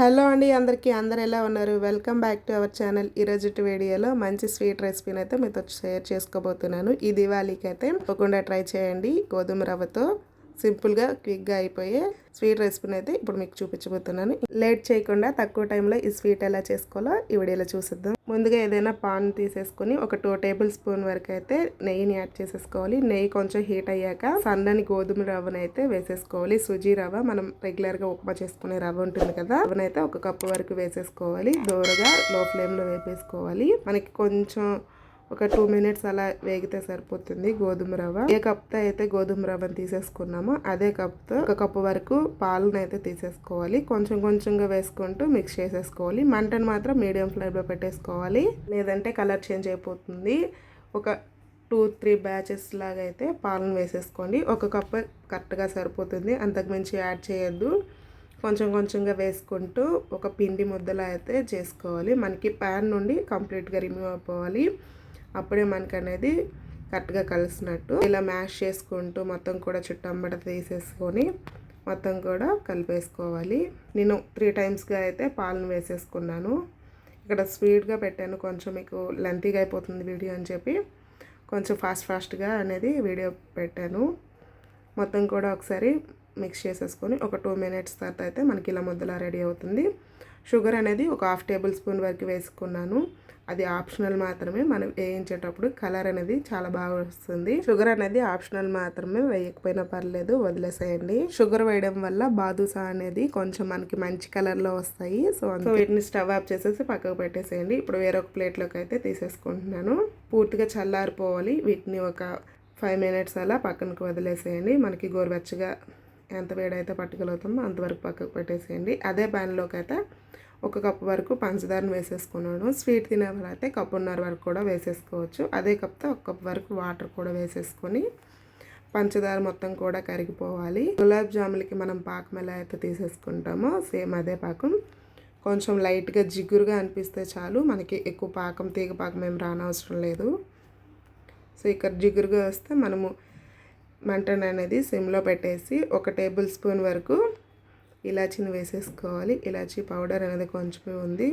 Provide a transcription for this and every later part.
Hello అండి అందరికీ అందరు ఎలా ఉన్నారు? Welcome back to our channel ఈరోజు వీడియోలో మంచి స్వీట్ రెసిపీని అయితే మీతో షేర్ చేసుకోబోతున్నాను. ఈ దివాళీకి అయితే తప్పకుండా ట్రై చేయండి. గోధుమ రవ్వతో సింపుల్గా క్విక్గా అయిపోయే స్వీట్ రెసిపీని అయితే ఇప్పుడు మీకు చూపించబోతున్నాను. లేట్ చేయకుండా తక్కువ టైంలో ఈ స్వీట్ ఎలా చేసుకోవాలో ఈ వీడియోలో చూసిద్దాం. ముందుగా ఏదైనా పాన్ తీసేసుకొని ఒక టూ టేబుల్ స్పూన్ వరకు అయితే నెయ్యిని యాడ్ చేసేసుకోవాలి. నెయ్యి కొంచెం హీట్ అయ్యాక సన్నని గోధుమ రవ్వను అయితే వేసేసుకోవాలి. సుజీ రవ్వ మనం రెగ్యులర్గా ఉప్మా చేసుకునే రవ్వ ఉంటుంది కదా రవ్వనైతే ఒక కప్పు వరకు వేసేసుకోవాలి. దూరగా లో ఫ్లేమ్లో వేపేసుకోవాలి. మనకి కొంచెం ఒక టూ మినిట్స్ అలా వేగితే సరిపోతుంది గోధుమ రవ్వ. ఏ కప్తో అయితే గోధుమ రవ్వను తీసేసుకున్నామో అదే కప్తో ఒక కప్పు వరకు పాలను అయితే తీసేసుకోవాలి. కొంచెం కొంచెంగా వేసుకుంటూ మిక్స్ చేసేసుకోవాలి. మంటను మాత్రం మీడియం ఫ్లేమ్లో పెట్టేసుకోవాలి. లేదంటే కలర్ చేంజ్ అయిపోతుంది. ఒక టూ త్రీ బ్యాచెస్ లాగా అయితే పాలను వేసేసుకోండి. ఒక కప్పు కరెక్ట్గా సరిపోతుంది. అంతకుమించి యాడ్ చేయొద్దు. కొంచెం కొంచెంగా వేసుకుంటూ ఒక పిండి ముద్దలా అయితే చేసుకోవాలి. మనకి ప్యాన్ నుండి కంప్లీట్గా రిమూవ్ అయిపోవాలి. అప్పుడే మనకనేది అనేది కరెక్ట్గా కలిసినట్టు ఇలా మ్యాష్ చేసుకుంటూ మొత్తం కూడా చుట్టంబట తీసేసుకొని మొత్తం కూడా కలిపేసుకోవాలి. నేను త్రీ టైమ్స్గా అయితే పాలను వేసేసుకున్నాను. ఇక్కడ స్వీట్గా పెట్టాను. కొంచెం మీకు లెంతీగా అయిపోతుంది వీడియో అని చెప్పి కొంచెం ఫాస్ట్ ఫాస్ట్గా అనేది వీడియో పెట్టాను. మొత్తం కూడా ఒకసారి మిక్స్ చేసేసుకొని ఒక టూ మినిట్స్ తర్వాత అయితే మనకి ఇలా ముద్దలా రెడీ అవుతుంది. షుగర్ అనేది ఒక హాఫ్ టేబుల్ స్పూన్ వరకు వేసుకున్నాను. అది ఆప్షనల్ మాత్రమే. మనం వేయించేటప్పుడు కలర్ అనేది చాలా బాగా వస్తుంది. షుగర్ అనేది ఆప్షనల్ మాత్రమే. వేయకపోయినా పర్లేదు వదిలేసేయండి. షుగర్ వేయడం వల్ల బాదుసా అనేది కొంచెం మనకి మంచి కలర్లో వస్తాయి. సో వీటిని స్టవ్ ఆఫ్ చేసేసి పక్కకు పెట్టేసేయండి. ఇప్పుడు వేరొక ప్లేట్లోకి అయితే తీసేసుకుంటున్నాను. పూర్తిగా చల్లారిపోవాలి. వీటిని ఒక ఫైవ్ మినిట్స్ అలా పక్కనకు వదిలేసేయండి. మనకి గోరువెచ్చగా ఎంత వేడైతే పట్టుకెళ్తామో అంతవరకు పక్కకు పెట్టేసేయండి. అదే ప్యాన్లోకి అయితే ఒక కప్పు వరకు పంచదారను వేసేసుకున్నాను. స్వీట్ తినే అయితే కప్పున్నర వరకు కూడా వేసేసుకోవచ్చు. అదే కప్తో ఒక కప్పు వరకు వాటర్ కూడా వేసేసుకొని పంచదార మొత్తం కూడా కరిగిపోవాలి. గులాబ్ జాములకి మనం పాకం ఎలా అయితే తీసేసుకుంటామో సేమ్ అదే పాకం. కొంచెం లైట్గా జిగురుగా అనిపిస్తే చాలు. మనకి ఎక్కువ పాకం తీగ పాకం ఏం రానవసరం లేదు. సో ఇక్కడ జిగురుగా వస్తే మనము మంటను అనేది సిమ్లో పెట్టేసి ఒక టేబుల్ స్పూన్ వరకు ఇలాచీని వేసేసుకోవాలి. ఇలాచీ పౌడర్ అనేది కొంచెమే ఉంది.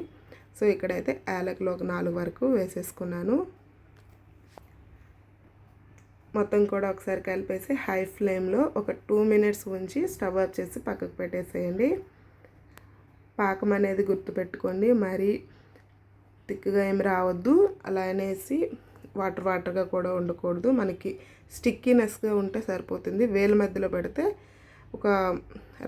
సో ఇక్కడైతే యాలకులు ఒక నాలుగు వరకు వేసేసుకున్నాను. మొత్తం కూడా ఒకసారి కలిపేసి హై ఫ్లేమ్లో ఒక టూ మినిట్స్ ఉంచి స్టవ్ ఆఫ్ చేసి పక్కకు పెట్టేసేయండి. పాకం అనేది గుర్తుపెట్టుకోండి. మరి తిక్కుగా ఏమి రావద్దు. అలా అనేసి వాటర్ వాటర్గా కూడా ఉండకూడదు. మనకి స్టిక్కీనెస్గా ఉంటే సరిపోతుంది. వేల మధ్యలో పెడితే ఒక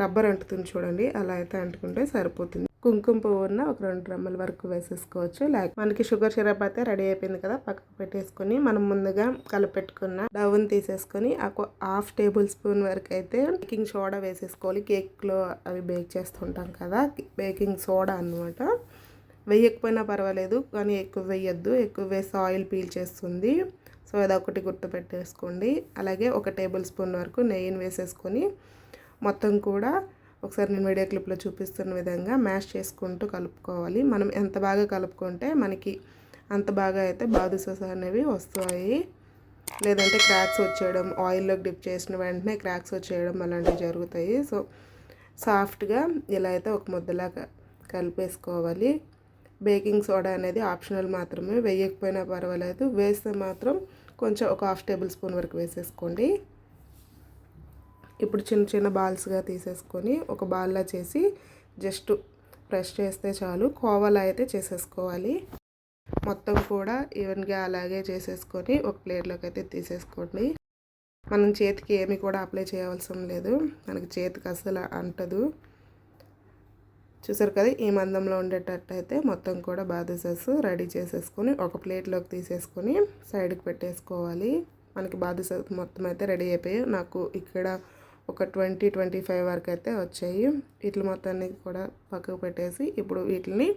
రబ్బర్ అంటుతుంది చూడండి. అలా అయితే అంటుకుంటే సరిపోతుంది. కుంకుమ పువ్వు ఉన్న ఒక రెండు డ్రమ్ముల వరకు వేసేసుకోవచ్చు. లేక మనకి షుగర్ సిరప్ అయితే రెడీ అయిపోయింది కదా పక్కకు పెట్టేసుకొని మనం ముందుగా కలిపెట్టుకున్న డవ్ని తీసేసుకొని హాఫ్ టేబుల్ స్పూన్ వరకు అయితే బేకింగ్ సోడా వేసేసుకోవాలి. కేక్లో అవి బేక్ చేస్తుంటాం కదా బేకింగ్ సోడా అనమాట వేయకపోయినా పర్వాలేదు కానీ ఎక్కువ వేయద్దు ఎక్కువ వేసి ఆయిల్ పీల్ చేస్తుంది. సో అదొకటి గుర్తుపెట్టేసుకోండి. అలాగే ఒక టేబుల్ స్పూన్ వరకు నెయ్యిని వేసేసుకొని మొత్తం కూడా ఒకసారి నేను వీడియో క్లిప్లో చూపిస్తున్న విధంగా మ్యాష్ చేసుకుంటూ కలుపుకోవాలి. మనం ఎంత బాగా కలుపుకుంటే మనకి అంత బాగా అయితే బాదుసస్ అనేవి వస్తాయి. లేదంటే క్రాక్స్ వచ్చేయడం ఆయిల్లోకి డిప్ చేసిన వెంటనే క్రాక్స్ వచ్చేయడం అలాంటివి జరుగుతాయి. సో సాఫ్ట్గా ఇలా అయితే ఒక ముద్దలాగా కలిపేసుకోవాలి. బేకింగ్ సోడా అనేది ఆప్షనల్ మాత్రమే వేయకపోయినా పర్వాలేదు. వేస్తే మాత్రం కొంచెం ఒక హాఫ్ టేబుల్ స్పూన్ వరకు వేసేసుకోండి. ఇప్పుడు చిన్న చిన్న బాల్స్గా తీసేసుకొని ఒక బాల్లా చేసి జస్ట్ ప్రెస్ చేస్తే చాలు. కోవలా అయితే చేసేసుకోవాలి. మొత్తం కూడా ఈవెన్గా అలాగే చేసేసుకొని ఒక ప్లేట్లోకి అయితే తీసేసుకోండి. మనం చేతికి ఏమి కూడా అప్లై చేయవలసిన లేదు. మనకి చేతికి అసలు అంటదు. చూసారు కదా ఈ మందంలో ఉండేటట్టు అయితే మొత్తం కూడా బాదుసాస్ రెడీ చేసేసుకొని ఒక ప్లేట్లోకి తీసేసుకొని సైడ్కి పెట్టేసుకోవాలి. మనకి బాదుసాస్ మొత్తం అయితే రెడీ అయిపోయాయి. నాకు ఇక్కడ ఒక ట్వంటీ ట్వంటీ ఫైవ్ వరకు అయితే వచ్చాయి. వీటి మొత్తాన్ని కూడా పక్కకు పెట్టేసి ఇప్పుడు వీటిని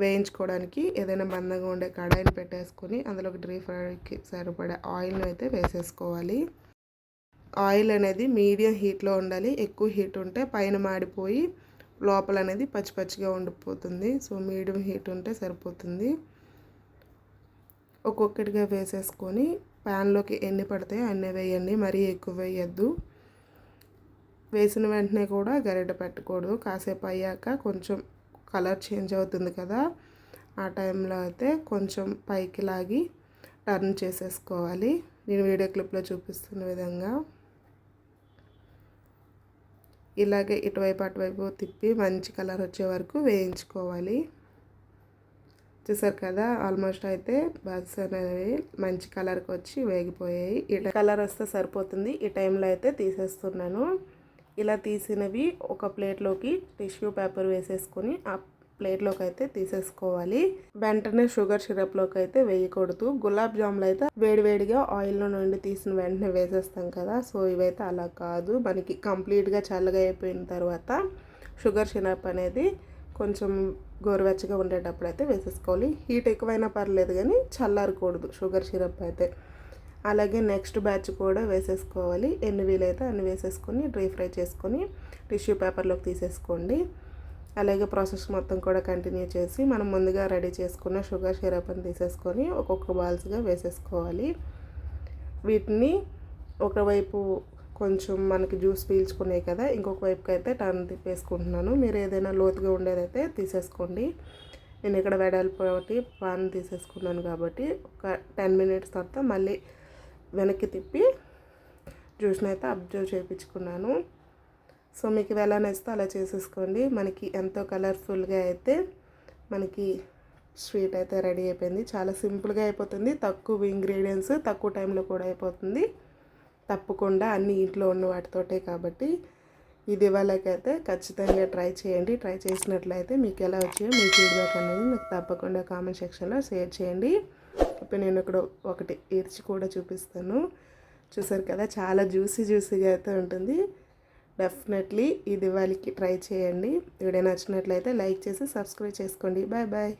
వేయించుకోవడానికి ఏదైనా బందంగా ఉండే కడాయిని పెట్టేసుకొని అందులోకి డ్రీ ఫ్రైకి సరిపడే ఆయిల్ని అయితే వేసేసుకోవాలి. ఆయిల్ అనేది మీడియం హీట్లో ఉండాలి. ఎక్కువ హీట్ ఉంటే పైన మాడిపోయి లోపల అనేది పచ్చి పచ్చిగా ఉండిపోతుంది. సో మీడియం హీట్ ఉంటే సరిపోతుంది. ఒక్కొక్కటిగా వేసేసుకొని ప్యాన్లోకి ఎన్ని పడతాయి అన్నీ వేయండి. మరీ ఎక్కువ వేయద్దు. వేసిన వెంటనే కూడా గరిట పెట్టకూడదు. కాసేపు అయ్యాక కొంచెం కలర్ చేంజ్ అవుతుంది కదా ఆ టైంలో అయితే కొంచెం పైకి లాగి టర్న్ చేసేసుకోవాలి. నేను వీడియో క్లిప్లో చూపిస్తున్న విధంగా. ఇలాగే ఇటువైపు అటువైపు తిప్పి మంచి కలర్ వచ్చే వరకు వేయించుకోవాలి. చూసారు కదా ఆల్మోస్ట్ అయితే బస్ అనేవి మంచి కలర్కి వచ్చి వేగిపోయాయి. ఈ కలర్ వస్తే సరిపోతుంది. ఈ టైంలో అయితే తీసేస్తున్నాను. ఇలా తీసినవి ఒక ప్లేట్లోకి టిష్యూ పేపర్ వేసేసుకొని ఆ ప్లేట్లోకి అయితే తీసేసుకోవాలి. వెంటనే షుగర్ సిరప్లోకి అయితే వేయకూడదు. గులాబ్ జాములు అయితే వేడివేడిగా ఆయిల్లో నుండి తీసిన వెంటనే వేసేస్తాం కదా. సో ఇవైతే అలా కాదు. మనకి కంప్లీట్గా చల్లగా అయిపోయిన తర్వాత షుగర్ సిరప్ అనేది కొంచెం గోరువెచ్చగా ఉండేటప్పుడు అయితే వేసేసుకోవాలి. హీట్ ఎక్కువైనా పర్లేదు కానీ చల్లారకూడదు షుగర్ సిరప్ అయితే. అలాగే నెక్స్ట్ బ్యాచ్ కూడా వేసేసుకోవాలి. ఎన్ని వీలైతే అన్ని వేసేసుకొని డ్రై ఫ్రై చేసుకొని టిష్యూ పేపర్లోకి తీసేసుకోండి. అలాగే ప్రాసెస్ మొత్తం కూడా కంటిన్యూ చేసి మనం ముందుగా రెడీ చేసుకున్న షుగర్ సిరప్ని తీసేసుకొని ఒక్కొక్క బాల్స్గా వేసేసుకోవాలి. వీటిని ఒకవైపు కొంచెం మనకి జ్యూస్ పీల్చుకునే కదా ఇంకొక వైపుకి అయితే టర్న్ తిప్పేసుకుంటున్నాను. మీరు ఏదైనా లోతుగా ఉండేదైతే తీసేసుకోండి. నేను ఇక్కడ వెడల్పోటి పాన్ తీసేసుకున్నాను కాబట్టి ఒక టెన్ మినిట్స్ తర్వాత మళ్ళీ వెనక్కి తిప్పి జ్యూస్ని అయితే అబ్జర్వ్ చేయించుకున్నాను. సో మీకు ఎలా నచ్చితే అలా చేసేసుకోండి. మనకి ఎంతో కలర్ఫుల్గా అయితే మనకి స్వీట్ అయితే రెడీ అయిపోయింది. చాలా సింపుల్గా అయిపోతుంది. తక్కువ ఇంగ్రీడియంట్స్ తక్కువ టైంలో కూడా అయిపోతుంది. తప్పకుండా అన్ని ఇంట్లో ఉన్న వాటితోటే కాబట్టి ఇది వాళ్ళకైతే ఖచ్చితంగా ట్రై చేయండి. ట్రై చేసినట్లయితే మీకు ఎలా వచ్చాయో మీ ఫీడ్బ్యాక్ అనేది నాకు తప్పకుండా కామెంట్ సెక్షన్లో షేర్ చేయండి. ఇప్పుడు నేను ఇక్కడ ఒకటి ఇర్చి కూడా చూపిస్తాను. చూసారు కదా చాలా జ్యూసీ జ్యూసీగా అయితే ఉంటుంది. డెఫినెట్లీ ఇది వాళ్ళకి ట్రై చేయండి. వీడియో నచ్చినట్లయితే లైక్ చేసి సబ్స్క్రైబ్ చేసుకోండి. Bye bye.